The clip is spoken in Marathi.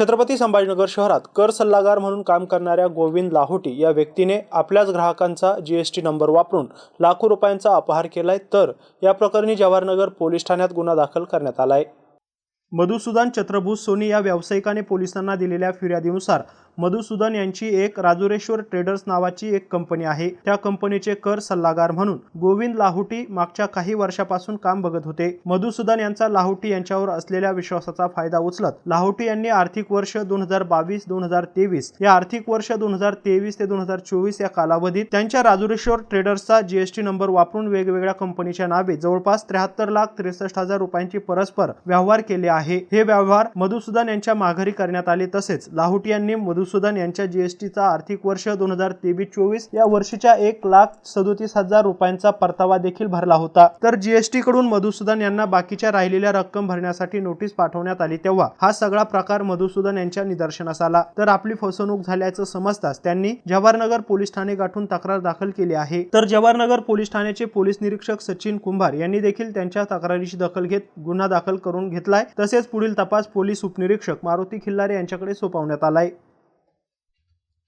छत्रपती संभाजीनगर शहरात कर सल्लागार म्हणून काम करणाऱ्या गोविंद लाहोटी या व्यक्तीने आपल्याच ग्राहकांचा जीएसटी नंबर वापरून लाखो रुपयांचा अपहार केलाय तर या प्रकरणी जवाहरनगर पोलीस ठाण्यात गुन्हा दाखल करण्यात आलाय. मधुसूदन चत्रभूस सोनी या व्यावसायिकाने पोलिसांना दिलेल्या फिर्यादीनुसार मधुसूदन यांची एक राजुरेश्वर ट्रेडर्स नावाची एक कंपनी आहे. त्या कंपनीचे कर सल्लागार म्हणून गोविंद लाहोटी मागच्या काही वर्षापासून काम बघत होते. मधुसूदन यांचा लाहोटी यांच्यावर असलेल्या विश्वासाचा फायदा उचलत लाहोटी यांनी आर्थिक वर्ष दोन हजार बावीस दोन हजार तेवीस या आर्थिक वर्ष दोन हजार तेवीस ते दोन हजार चोवीस या कालावधीत त्यांच्या राजुरेश्वर ट्रेडर्सचा जीएसटी नंबर वापरून वेगवेगळ्या कंपनीच्या नावे जवळपास त्र्याहत्तर लाख त्रेसष्ट हजार रुपयांची परस्पर व्यवहार केले आहे. हे व्यवहार मधुसूदन यांच्या माघारी करण्यात आले तसेच लाहोटी यांनी मधुसूदन यांच्या जीएसटीचा आर्थिक वर्ष दोन हजार तेवीस चोवीस या वर्षीच्या एक लाख सदोतीस हजार रुपयांचा परतावा देखील भरला होता. तर जीएसटी कडून मधुसूदन यांना बाकीच्या राहिलेल्या रक्कम भरण्यासाठी नोटीस पाठवण्यात आली तेव्हा हा सगळा प्रकार मधुसूदन यांच्या निदर्शनास आला. तर आपली फसवणूक झाल्याचं समजताच त्यांनी जवाहरनगर पोलीस ठाणे गाठून तक्रार दाखल केली आहे. तर जवाहरनगर पोलीस ठाण्याचे पोलीस निरीक्षक सचिन कुंभार यांनी देखील त्यांच्या तक्रारीची दखल घेत गुन्हा दाखल करून घेतलाय. तसेच पुढील तपास पोलीस उपनिरीक्षक मारुती खिल्लारे यांच्याकडे सोपवण्यात आलाय.